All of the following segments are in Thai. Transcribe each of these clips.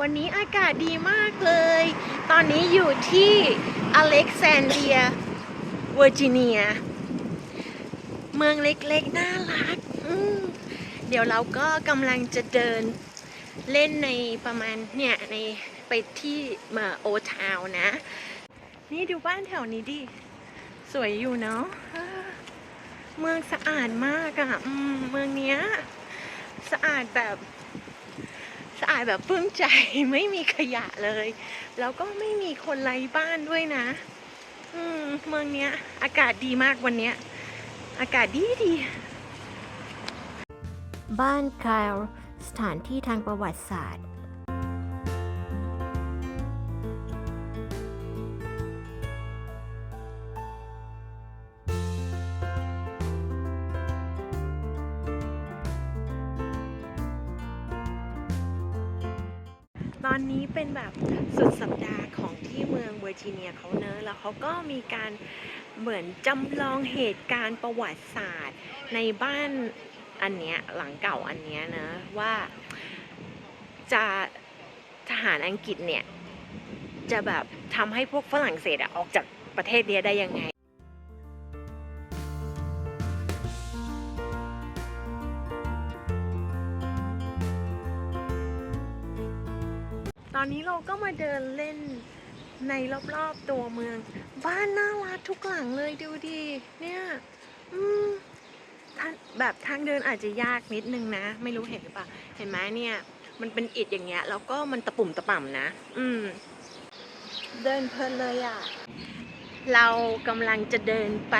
วันนี้อากาศดีมากเลย ตอนนี้อยู่ที่อเล็กซานเดียเวอร์จิเนีย เมืองเล็กๆ น่ารัก เดี๋ยวเราก็กำลังจะเดินเล่นในประมาณเนี่ยในไปที่มาโอทาวนะ นี่ดูบ้านแถวนี้ดิ สวยอยู่เนาะ เมืองสะอาดมากอะ่ะเมืองเนี้ย สะอาดแบบ สะอาดแบบปลื้มใจไม่มีขยะเลย แล้วก็ไม่มีคนไร้บ้านด้วยนะ อืมเมืองเนี้ย อากาศดีมากวันเนี้ย อากาศดีดี บ้านคายลสถานที่ทางประวัติศาสตร์ ตอนนี้เป็นแบบสุดสัปดาห์ของที่เมืองเวอร์จิเนียเขาเนอะแล้วเขาก็มีการเหมือนจำลองเหตุการณ์ประวัติศาสตร์ในบ้านอันเนี้ยหลังเก่าอันเนี้ยนะว่าจะทหารอังกฤษเนี่ย จะแบบทำให้พวกฝรั่งเศสอะออกจากประเทศเนี้ยได้ยังไง ตอนนี้เราก็มาเดินเล่นในรอบๆตัวเมือง บ้านน่ารักทุกหลังเลยดูดิเนี่ยอืมทางแบบทางเดินอาจจะยากนิดนึงนะ ไม่รู้เห็นหรือเปล่า เห็นไหมเนี่ย มันเป็นอิฐอย่างเงี้ย แล้วก็มันตะปุ่มตะป่ำนะ อืม เดินเพลินเลยอะ เรากำลังจะเดินไป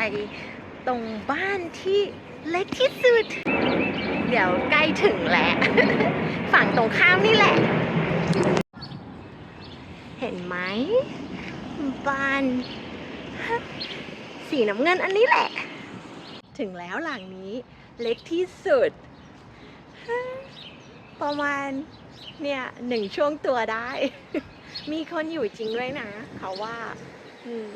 ตรงบ้านที่เล็กที่สุด เดี๋ยวใกล้ถึงแล้ว ฝั่งตรงข้ามนี่แหละ เห็นไหมบ้านสีน้ำเงินอันนี้แหละ ถึงแล้วหลังนี้เล็กที่สุด ประมาณเนี่ยหนึ่งช่วงตัวได้ มีคนอยู่จริงด้วยนะ เขาว่า อืม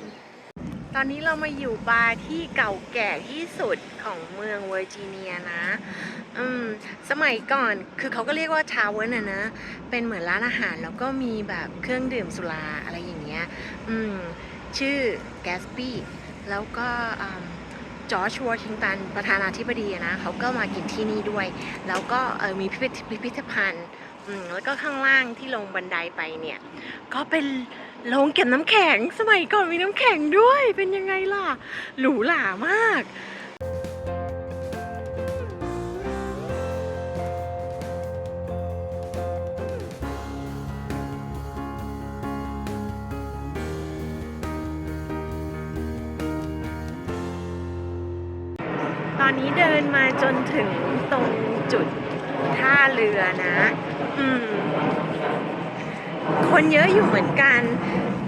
อนนี้เรามาอยู่บาร์ที่เก่าแก่ที่สุดของเมืองเวอร์จิเนียนะ อืม สมัยก่อน คือเขาก็เรียกว่าทาวเวอร์นะนะ เป็นเหมือนร้านอาหารแล้วก็มีแบบเครื่องดื่มสุราอะไรอย่างเงี้ย อืม ชื่อแกสปี้ แล้วก็จอร์จวอชิงตันประธานาธิบดีนะ เขาก็มากินที่นี่ด้วย แล้วก็ออมีพิพิธภัณฑ์ แล้วก็ข้างล่างที่ลงบันไดไปเนี่ย ก็เป็น โรงเก็บน้ำแข็งสมัยก่อนมีน้ำแข็งด้วย เป็นยังไงล่ะ หรูหรามาก ตอนนี้เดินมาจนถึงตรงจุดท่าเรือนะ อืม คนเยอะอยู่เหมือนกัน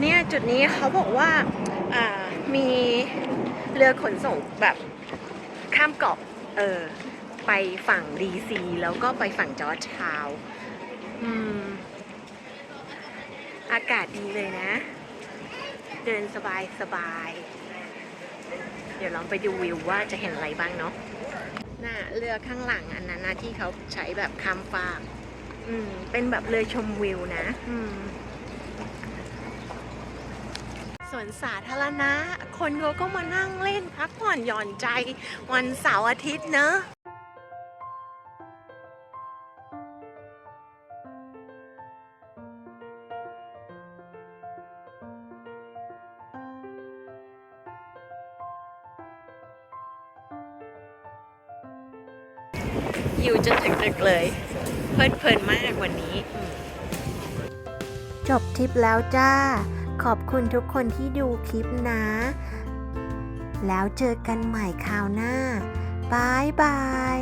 เนี่ยจุดนี้เขาบอกว่าามีเรือขนส่งแบบข้ามเกาะเออไปฝั่งดีซีแล้วก็ไปฝั่งจอร์จทาวอืมอากาศดีเลยนะ เดินสบายสบาย เดี๋ยวลองไปดูวิวว่าจะเห็นอะไรบ้างเนาะน่ะเรือข้างหลังอันนั้นนะที่เขาใช้แบบข้ามฟาก อืม เป็นแบบเรือชมวิวนะ อืมสวนสาธารณะ คนเขาก็มานั่งเล่นพักผ่อนหย่อนใจวันเสาร์อาทิตย์เนอะอยู่จนถึงดึกเลยเพ ลิดเพลินมากวันนี้ จบทริปแล้วจ้า ขอบคุณทุกคนที่ดูคลิปนะ แล้วเจอกันใหม่คราวหน้าบายบาย